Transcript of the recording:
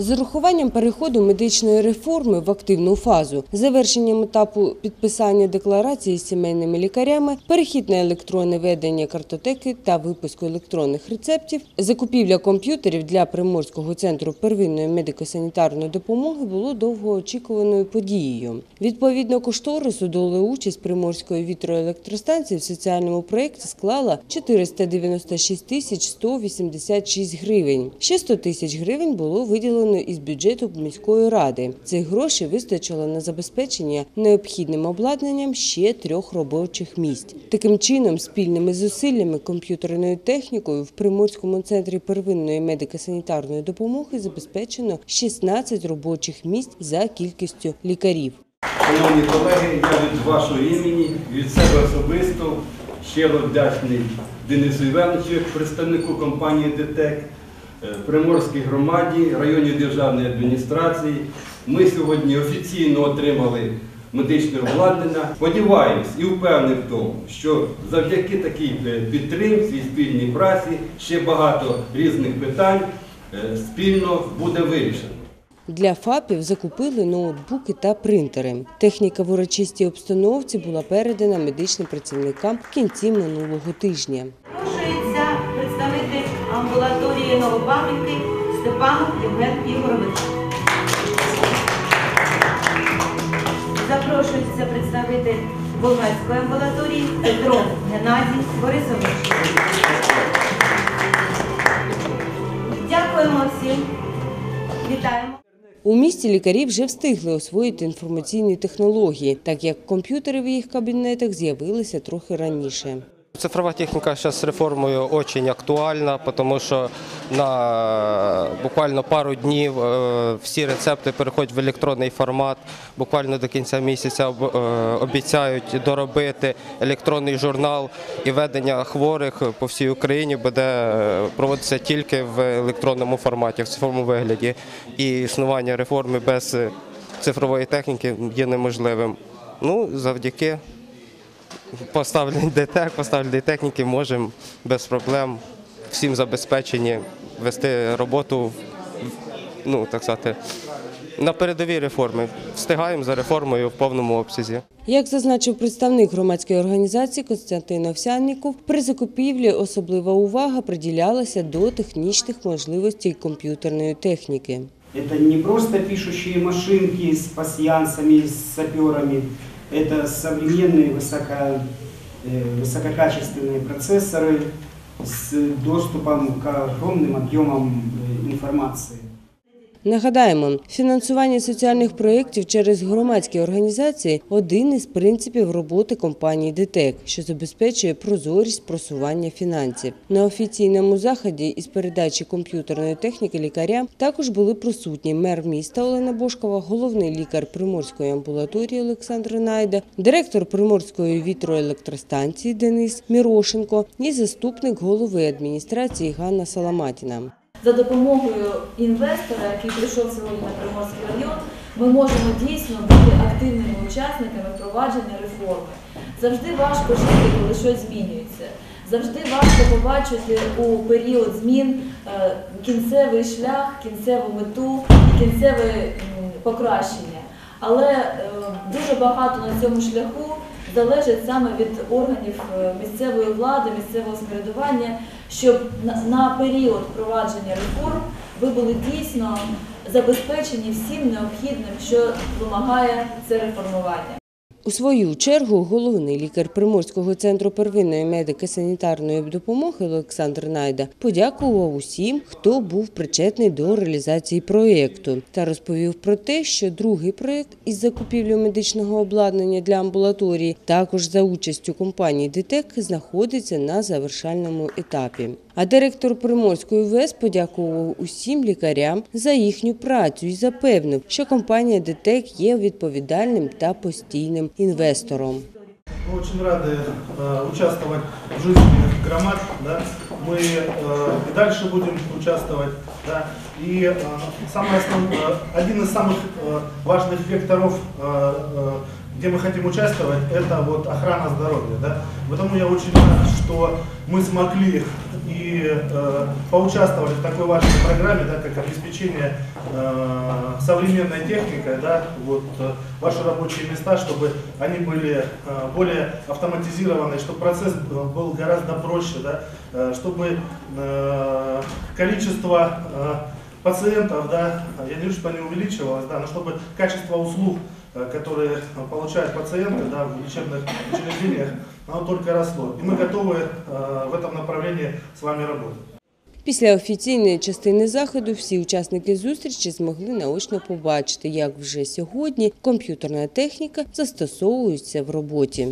З урахуванням переходу медичної реформи в активну фазу, завершенням етапу підписання декларації з сімейними лікарями, перехід на електронне ведення картотеки та випуску електронних рецептів, закупівля комп'ютерів для Приморського центру первинної медико-санітарної допомоги було довгоочікуваною подією. Відповідно кошторису доли участь Приморської вітроелектростанції в соціальному проєкті склала 496 тисяч 186 гривень. Ще 100 тисяч гривень було виділено із бюджету міської ради. Цих грошей вистачило на забезпечення необхідним обладнанням ще трьох робочих місць. Таким чином, спільними зусиллями комп'ютерною технікою в Приморському центрі первинної медико-санітарної допомоги забезпечено 16 робочих місць за кількістю лікарів. Шановні колеги, я від вашого імені, від себе особисто щиро вдячний Денису Івановичу, представнику компанії ДТЕК, Приморській громаді, районній державної адміністрації. Ми сьогодні офіційно отримали медичне обладнання. Сподіваюсь і впевнений в тому, що завдяки такій е, підтримці і спільній праці ще багато різних питань е, спільно буде вирішено. Для ФАПів закупили ноутбуки та принтери. Техніка в урочистій обстановці була передана медичним працівникам в кінці минулого тижня. Новопавлівки Степанов Євген Ігорович. Запрошується представитель Волгацької амбулаторії Петро Геннадій Борисович. Дякуємо всім. Вітаємо. У місті лікарі вже встигли освоїти інформаційні технології, так як комп'ютери в їх кабінетах з'явилися трохи раніше. Цифрова техника сейчас с реформою очень актуальна, потому що на буквально пару днів е, всі рецепти переходять в електронний формат. Буквально до кінця місяця е, обіцяють доробити електронний журнал і ведення хворих по всій Україні буде е, проводитися тільки в електронному форматі, в цифровому вигляді. І існування реформи без цифрової техніки є неможливим. Ну, завдяки поставлені ДТЕК, поставлені техніки, можемо без проблем всім забезпечені вести роботу ну, так сказати, на передовій реформи. Встигаємо за реформою в повному обсязі. Як зазначив представник громадської організації Константин Овсянніков, при закупівлі особлива увага приділялася до технічних можливостей комп'ютерної техніки. Это не просто пишущие машинки с пасьянсами, с саперами. Это современные высоко, э, высококачественные процессоры с доступом к огромным объемам э, информации. Нагадаємо, фінансування соціальних проєктів через громадські організації один із принципів роботи компанії ДТЕК, що забезпечує прозорість просування фінансів. На офіційному заході із передачі комп'ютерної техніки лікарям також були присутні мер міста Олена Бошкова, головний лікар Приморської амбулаторії Олександр Найда, директор Приморської вітроелектростанції Денис Мірошенко і заступник голови адміністрації Ганна Саламатіна. За допомогою інвестора, який прийшов сьогодні на Приморський район, ми можемо дійсно бути активними учасниками впровадження реформи. Завжди важко жити, коли щось змінюється. Завжди важко побачити у період змін е, кінцевий шлях, кінцеву мету кінцеве покращення. Але е, дуже багато на цьому шляху залежить саме від органів е, місцевої влади, місцевого самоврядування, щоб на, період впровадження реформ ви були дійсно забезпечені всім необхідним, що вимагає це реформування. У свою чергу головний лікар Приморського центру первинної медико-санітарної допомоги Олександр Найда подякував усім, хто був причетний до реалізації проєкту, та розповів про те, що другий проєкт із закупівлею медичного обладнання для амбулаторії, також за участю компанії ДТЕК, знаходиться на завершальному етапі. А директор Приморської ВЕС подякував усім лікарям за їхню працю і запевнив, що компанія ДТЕК є відповідальним та постійним інвестором. Мы очень рады э, участвовать в жизни громад. Да? Мы э, и дальше будем участвовать. Да? И э, самое основ- э, один из самых э, важных векторов э, э, где мы хотим участвовать, это вот охрана здоровья. Да? Потому я очень рад, что мы смогли и э, поучаствовали в такой важной программе, да, как обеспечение э, современной техникой, да, вот, э, ваши рабочие места, чтобы они были э, более автоматизированы, чтобы процесс был гораздо проще, да, э, чтобы э, количество э, пациентов, да, я не вижу, что не увеличивалось, да, но чтобы качество услуг, э, которые э, получают пациенты да, в лечебных учреждениях, оно только росло. И мы готовы э, в этом направлении с вами работать. Після офіційної частини заходу всі учасники зустрічі змогли наочно побачити, як вже сьогодні комп'ютерна техніка застосовується в роботі.